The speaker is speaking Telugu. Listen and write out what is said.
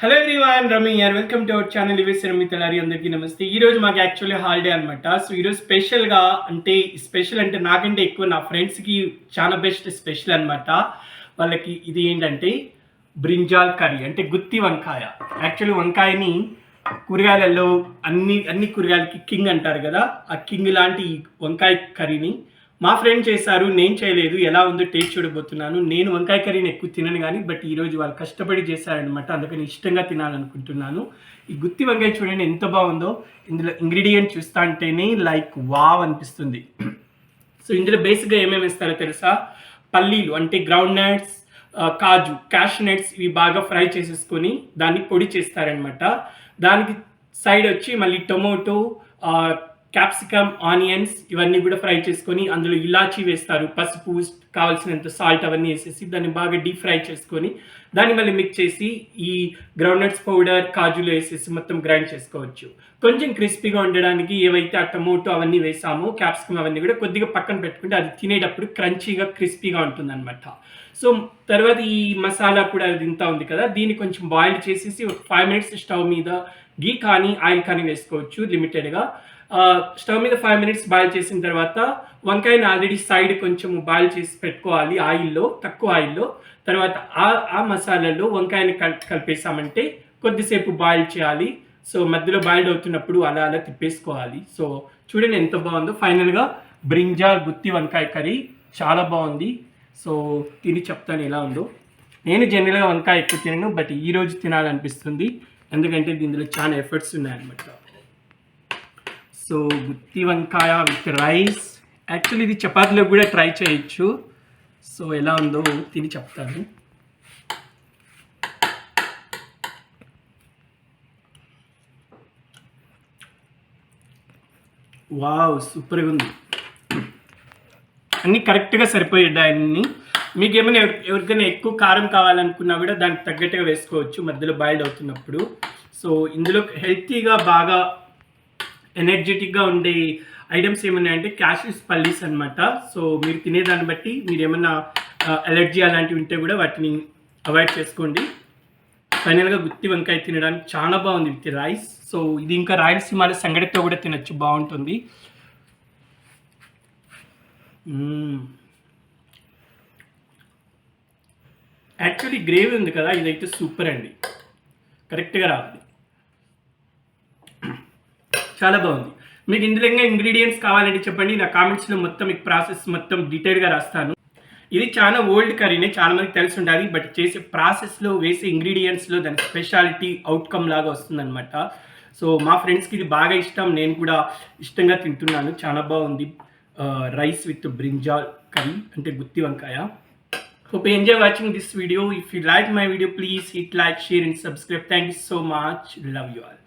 హలో ఎవ్రీవన్ రమి యార్ వెల్కమ్ టు అవర్ ఛానల్ ఇవే రమి తెలారి అందరికీ నమస్తే. ఈ రోజు మాకు యాక్చువల్లీ హాలిడే అనమాట సో ఈరోజు స్పెషల్గా అంటే స్పెషల్ అంటే నాకంటే ఎక్కువ నా ఫ్రెండ్స్కి చాలా బెస్ట్ స్పెషల్ అనమాట వాళ్ళకి ఇది ఏంటంటే బ్రింజాల్ కర్రీ అంటే గుత్తి వంకాయ. యాక్చువల్లీ వంకాయని కూరగాయలలో అన్ని అన్ని కూరగాయలకి కింగ్ అంటారు కదా. ఆ కింగ్ లాంటి వంకాయ కర్రీని మా ఫ్రెండ్ చేశారు నేను చేయలేదు ఎలా ఉందో టేస్ట్ చూడబోతున్నాను. నేను వంకాయ కర్రీని ఎక్కువ తినను కానీ బట్ ఈరోజు వాళ్ళు కష్టపడి చేశారనమాట అందుకని ఇష్టంగా తినాలనుకుంటున్నాను. ఈ గుత్తి వంకాయ చూడండి ఎంత బాగుందో. ఇందులో ఇంగ్రీడియంట్ చూస్తా అంటేనే లైక్ వావ్ అనిపిస్తుంది. సో ఇందులో బేసిక్గా ఏమేమి ఇస్తారో తెలుసా? పల్లీలు అంటే గ్రౌండ్ నట్స్ కాజు క్యాష్ నట్స్ ఇవి బాగా ఫ్రై చేసేసుకొని దాన్ని పొడి చేస్తారనమాట దానికి సైడ్ వచ్చి మళ్ళీ టొమాటో క్యాప్సికమ్ ఆనియన్స్ ఇవన్నీ కూడా ఫ్రై చేసుకొని అందులో ఇలాచీ వేస్తారు. పసుపు కావాల్సినంత సాల్ట్ అవన్నీ వేసేసి దాన్ని బాగా డీప్ ఫ్రై చేసుకొని దాన్ని మళ్ళీ మిక్స్ చేసి ఈ గ్రౌండ్నట్స్ పౌడర్ కాజులు వేసేసి మొత్తం గ్రైండ్ చేసుకోవచ్చు. కొంచెం క్రిస్పీగా ఉండడానికి ఏవైతే ఆ టమోటో అవన్నీ వేసామో క్యాప్సికమ్ అవన్నీ కూడా కొద్దిగా పక్కన పెట్టుకుంటే అది తినేటప్పుడు క్రంచీగా క్రిస్పీగా ఉంటుందన్నమాట. సో తర్వాత ఈ మసాలా కూడా అది ఇంత ఉంది కదా దీన్ని కొంచెం బాయిల్ చేసేసి ఫైవ్ మినిట్స్ స్టవ్ మీద గీ కానీ ఆయిల్ కానీ వేసుకోవచ్చు లిమిటెడ్గా. స్టవ్ మీద ఫైవ్ మినిట్స్ బాయిల్ చేసిన తర్వాత వంకాయని ఆల్రెడీ సైడ్ కొంచెం బాయిల్ చేసి పెట్టుకోవాలి ఆయిల్లో తక్కువ ఆయిల్లో. తర్వాత ఆ ఆ మసాలాలో వంకాయని కల్ కలిపేసామంటే కొద్దిసేపు బాయిల్ చేయాలి. సో మధ్యలో బాయిల్డ్ అవుతున్నప్పుడు అలా అలా తిప్పేసుకోవాలి. సో చూడండి ఎంత బాగుందో. ఫైనల్గా బ్రింజాల్ గుత్తి వంకాయ కర్రీ చాలా బాగుంది. సో తిని చెప్తాను ఎలా ఉందో. నేను జనరల్గా వంకాయ ఎక్కువ తినను బట్ ఈరోజు తినాలనిపిస్తుంది. ఎందుకంటే దీనిలో చాలా ఎఫర్ట్స్ ఉన్నాయన్నమాట. సో గుత్తి వంకాయ విత్ రైస్. యాక్చువల్లీ ఇది చపాతీలో కూడా ట్రై చేయొచ్చు. సో ఎలా ఉందో తిని చెప్తాను. వావ్ సూపర్గా ఉంది. అన్నీ కరెక్ట్గా సరిపోయాయి అన్ని మీకు ఏమైనా ఎవరికైనా ఎక్కువ కారం కావాలనుకున్నా కూడా దానికి తగ్గట్టుగా వేసుకోవచ్చు. మధ్యలో బాయిల్డ్ అవుతున్నప్పుడు. సో ఇందులో హెల్తీగా బాగా ఎనర్జెటిక్గా ఉండే ఐటమ్స్ ఏమన్నాయంటే క్యాషిస్ పల్లీస్ అన్నమాట. సో మీరు తినేదాన్ని బట్టి మీరు ఏమన్నా అలర్జీ అలాంటివి ఉంటే కూడా వాటిని అవాయిడ్ చేసుకోండి. ఫైనల్గా గుత్తి వంకాయ తినడానికి చాలా బాగుంది విత్ రైస్. సో ఇది ఇంకా రాయలసీమలో సంగటితో కూడా తినొచ్చు బాగుంటుంది. యాక్చువల్లీ గ్రేవీ ఉంది కదా ఇదైతే సూపర్ అండి. కరెక్ట్గా రావాలి. చాలా బాగుంది. మీకు ఇందులో ఇంకా ఇంగ్రీడియంట్స్ కావాలంటే చెప్పండి. నా కామెంట్స్లో మొత్తం మీకు ప్రాసెస్ మొత్తం డీటెయిల్గా రాస్తాను. ఇది చాలా ఓల్డ్ కర్రీనే చాలా మందికి తెలిసి ఉండాలి. బట్ చేసే ప్రాసెస్లో వేసే ఇంగ్రీడియంట్స్లో దాని స్పెషాలిటీ అవుట్కమ్ లాగా వస్తుందన్నమాట. సో మా ఫ్రెండ్స్కి ఇది బాగా ఇష్టం. నేను కూడా ఇష్టంగా తింటున్నాను. చాలా బాగుంది. రైస్ విత్ బ్రింజాల్ కర్రీ అంటే గుత్తి వంకాయ. Hope enjoy watching this video if you like my video please hit like share and subscribe thank you so much love you all.